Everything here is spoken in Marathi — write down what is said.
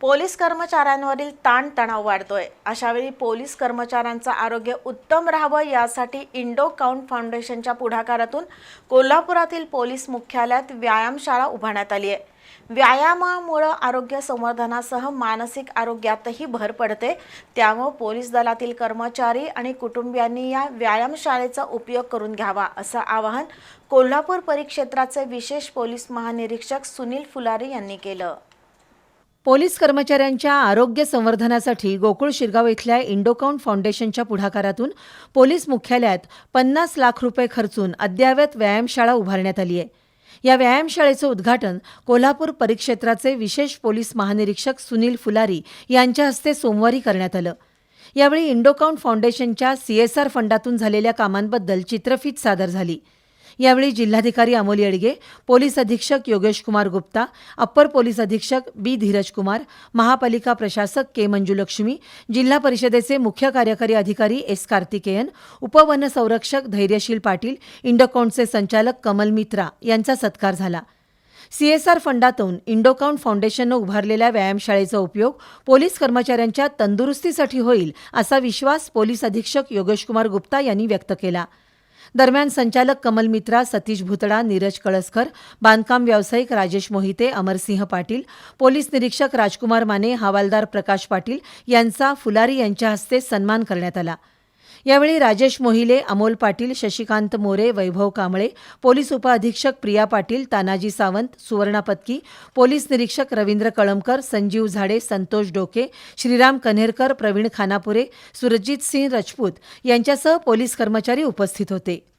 पोलीस कर्मचाऱ्यांवरील ताणतणाव वाढतोय. अशावेळी पोलीस कर्मचाऱ्यांचं आरोग्य उत्तम राहावं यासाठी इंडो काउंट फाउंडेशनच्या पुढाकारातून कोल्हापुरातील पोलीस मुख्यालयात व्यायामशाळा उभारण्यात आली आहे. व्यायामामुळं आरोग्य संवर्धनासह मानसिक आरोग्यातही भर पडते. त्यामुळं पोलीस दलातील कर्मचारी आणि कुटुंबियांनी या व्यायामशाळेचा उपयोग करून घ्यावा असं आवाहन कोल्हापूर परिक्षेत्राचे विशेष पोलीस महानिरीक्षक सुनील फुलारी यांनी केलं. पोलीस कर्मचाऱ्यांच्या आरोग्य संवर्धनासाठी गोकुळ शिरगाव इथल्या इंडोकाउंट फाउंडेशनच्या पुढाकारातून पोलीस मुख्यालयात पन्नास लाख रुपये खर्चून अद्ययावत व्यायामशाळा उभारण्यात आली आहे. या व्यायामशाळेचं उद्घाटन कोल्हापूर परिक्षेत्राचे विशेष पोलीस महानिरीक्षक सुनील फुलारी यांच्या हस्ते सोमवारी करण्यात आलं. यावेळी इंडोकाउंट फाउंडेशनच्या सीएसआर फंडातून झालेल्या कामांबद्दल चित्रफीत सादर झाली. यावेळी जिल्हाधिकारी अमोल येडगे पोलीस अधीक्षक योगेश कुमार गुप्ता अप्पर पोलीस अधीक्षक बी धीरज कुमार महापालिका प्रशासक के मंजुलक्ष्मी जिल्हा परिषदेचे मुख्य कार्यकारी अधिकारी एस कार्तिकेयन उपवन संरक्षक धैर्यशील पाटील इंडोकॉनचे संचालक कमल मित्रा यांचा सत्कार झाला. सीएसआर फंडातून इंडोकाउंट फाउंडेशननं उभारलेल्या व्यायामशाळेचा उपयोग पोलीस कर्मचाऱ्यांच्या तंदुरुस्तीसाठी होईल असा विश्वास पोलीस अधीक्षक योगेशकुमार गुप्ता यांनी व्यक्त केला. दरम्यान संचालक कमल मित्रा सतीश भुतडा नीरज कळसकर बांधकाम व्यावसायिक राजेश मोहिते अमरसिंह पाटील पोलीस निरीक्षक राजकुमार माने हवालदार प्रकाश पाटील यांचा फुलारी यांच्या हस्ते सन्मान करण्यात आला. यावेळी राजेश मोहिले अमोल पाटील शशिकांत मोरे वैभव कांबळे पोलीस उपअधीक्षक प्रिया पाटील तानाजी सावंत सुवर्णा पत्की पोलीस निरीक्षक रवींद्र कळमकर संजीव झाडे संतोष डोके श्रीराम कन्हेरकर प्रवीण खानापुरे सुरजित सिंह रजपूत यांच्यासह पोलीस कर्मचारी उपस्थित होते.